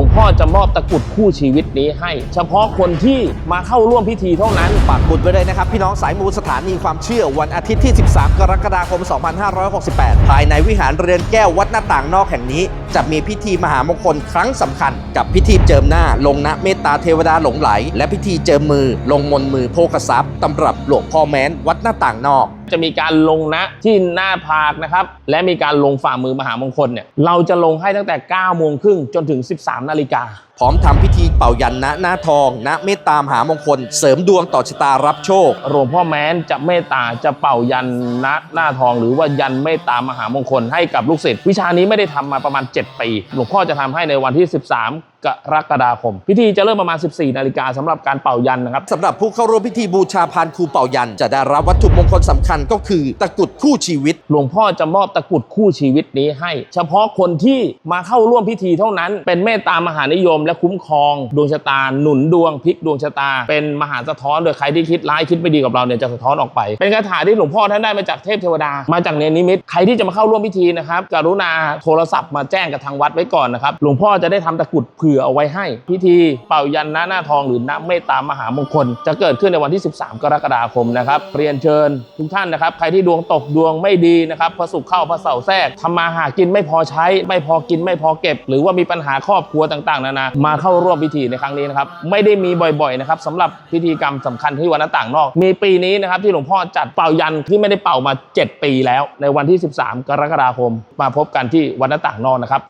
ลวงพ่อจะมอบตะกรุดคู่ชีวิตนี้ให้ เฉพาะคนที่มาเข้าร่วมพิธีเท่านั้น ปักบุญไว้เลยนะครับ พี่น้องสายมูสถานีความเชื่อวันอาทิตย์ที่ 13 กรกฎาคม 2568 ภายในวิหารเรือนแก้ววัดหน้าต่างนอกแห่งนี้ จะมีพิธีมหามงคลครั้งสำคัญ กับพิธีเจิมหน้าลงนะเมตตาเทวดาหลงไหล และพิธีเจิมมือลงมนมือโภคทรัพย์ตำรับหลวงพ่อแม้น วัดหน้าต่างนอกจะมีการลงนะที่หน้าผากนะครับ และมีการลงฝ่ามือมหามงคลเนี่ยเราจะลงให้ตั้งแต่9โมงครึ่งจนถึง 13นาฬิกา พร้อมทำพิธีเป่ายันนะหน้าทอง ณเมตตามหามงคล เสริมดวงต่อชะตารับโชค หลวงพ่อแม้นจะเมตตาจะเป่ายันนะหน้าทอง หรือว่ายันเมตตามหามงคลให้กับลูกศิษย์วิชานี้ไม่ได้ทำมาประมาณ 7 ปี หลวงพ่อจะทำให้ในวันที่ 13 กรกฎาคม พิธีจะเริ่มประมาณ 14 นาฬิกาสำหรับการเป่ายันนะครับ สำหรับผู้เข้าร่วมพิธีบูชาพานครูเป่ายัน จะได้รับวัตถุมงคลสำคัญก็คือตะกรุดคู่ชีวิต หลวงพ่อจะมอบตะกรุดคู่ชีวิตนี้ให้ เฉพาะคนที่มาเข้าร่วมพิธีเท่านั้น เป็นเมตตามหานิยม และคุ้มครอง ดวงชะตาหนุนดวงพลิกดวงชะตา เป็นมหาสะท้อนโดยใครที่คิดร้ายคิดไม่ดีกับเราเนี่ยจะสะท้อนออกไป เป็นคาถาที่หลวงพ่อท่านได้มาจากเทพเทวดา มาจากเนรนิมิตใครที่จะมาเข้าร่วมพิธีนะครับกรุณาโทรศัพท์มาแจ้งกับทางวัดไว้ก่อนนะครับหลวงพ่อจะได้ทำตะกรุดเผื่อเอาไว้ให้ พิธีเป่ายันหน้าหน้าทองหรือน้ำเมตตามหามงคล จะเกิดขึ้นในวันที่ 13 กรกฎาคมนะครับเรียนเชิญทุกท่านนะครับใครที่ดวงตกดวงไม่ดีนะครับพระศุกร์เข้าพระเสาร์แทรกทำมาหากินไม่พอใช้ ไม่พอกินไม่พอเก็บ หรือว่ามีปัญหาครอบครัวต่างๆนานามาเข้าร่วมพิธีในครั้งนี้นะครับไม่ได้มีบ่อยๆนะครับสำหรับพิธีกรรมสำคัญที่วัดหน้าต่างนอก มีปีนี้นะครับที่หลวงพ่อจัดเป่ายันที่ไม่ได้เป่ามา 7 ปีแล้ว ในวันที่ 13 กรกฎาคม มาพบกันที่วัดหน้าต่างนอกนะครับ